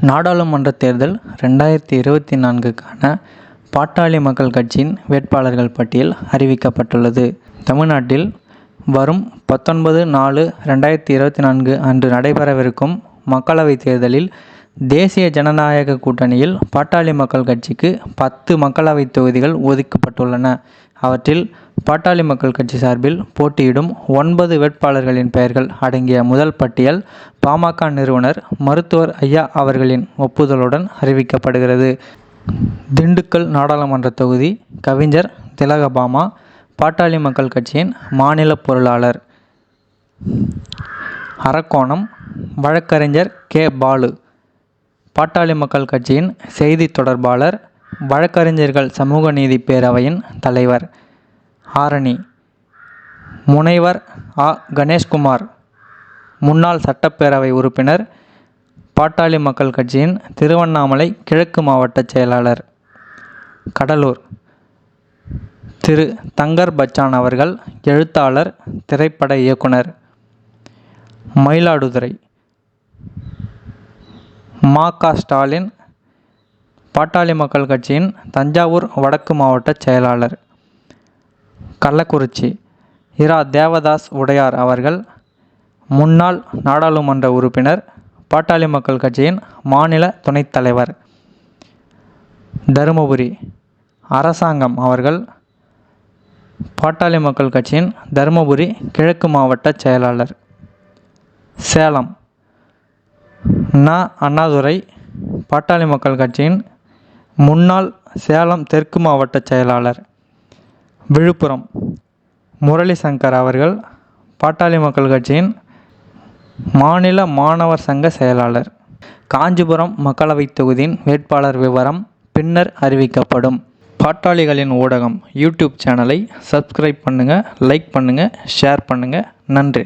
நாடாளுமன்ற தேர்தல் ரெண்டாயிரத்தி இருபத்தி நான்குக்கான பாட்டாளி மக்கள் கட்சியின் வேட்பாளர்கள் பட்டியல் அறிவிக்கப்பட்டுள்ளது. தமிழ்நாட்டில் வரும் பத்தொன்பது நாலு ரெண்டாயிரத்தி இருபத்தி நான்கு அன்று நடைபெறவிருக்கும் மக்களவைத் தேர்தலில் தேசிய ஜனநாயக கூட்டணியில் பாட்டாளி மக்கள் கட்சிக்கு பத்து மக்களவைத் தொகுதிகள் ஒதுக்கப்பட்டுள்ளன. அவற்றில் பாட்டாளி மக்கள் கட்சி சார்பில் போட்டியிடும் ஒன்பது வேட்பாளர்களின் பெயர்கள் அடங்கிய முதல் பட்டியல் பாமக நிறுவனர் மருத்துவர் ஐயா அவர்களின் ஒப்புதலுடன் அறிவிக்கப்படுகிறது. திண்டுக்கல் நாடாளுமன்ற தொகுதி கவிஞர் திலகபாமா பாட்டாளி மக்கள் கட்சியின் மாநில பொருளாளர் அரக்கோணம் வழக்கறிஞர் கே. பாலு பாட்டாளி மக்கள் கட்சியின் செய்தி தொடர்பாளர் வழக்கறிஞர்கள் சமூக நீதி பேரவையின் தலைவர். ஆரணி. முனைவர் ஆ. கணேஷ்குமார். முன்னாள் சட்டப்பேரவை உறுப்பினர் பாட்டாளி மக்கள் கட்சியின் திருவண்ணாமலை கிழக்கு மாவட்ட செயலாளர். கடலூர். திரு. தங்கர் பச்சான் அவர்கள் எழுத்தாளர் திரைப்பட இயக்குனர். மயிலாடுதுறை. மா. க. ஸ்டாலின் பாட்டாளி மக்கள் கட்சியின் தஞ்சாவூர் வடக்கு மாவட்ட செயலாளர். கள்ளக்குறிச்சி இரா தேவதாஸ் உடையார் அவர்கள் முன்னாள் நாடாளுமன்ற உறுப்பினர் பாட்டாளி மக்கள் கட்சியின் மாநில துணைத் தலைவர். தருமபுரி அரசாங்கம் அவர்கள் பாட்டாளி மக்கள் கட்சியின் தருமபுரி கிழக்கு மாவட்ட செயலாளர். சேலம் ந. அண்ணாதுரை பாட்டாளி மக்கள் கட்சியின் முன்னாள் சேலம் தெற்கு மாவட்ட செயலாளர். விழுப்புரம் முரளி சங்கர் அவர்கள் பாட்டாளி மக்கள் கட்சியின் மாநில மாணவர் சங்க செயலாளர். காஞ்சிபுரம் மக்களவைத் தொகுதியின் வேட்பாளர் விவரம் பின்னர் அறிவிக்கப்படும். பாட்டாளிகளின் ஊடகம் யூடியூப் சேனலை சப்ஸ்கிரைப் பண்ணுங்கள் லைக் பண்ணுங்கள் ஷேர் பண்ணுங்கள் நன்றி.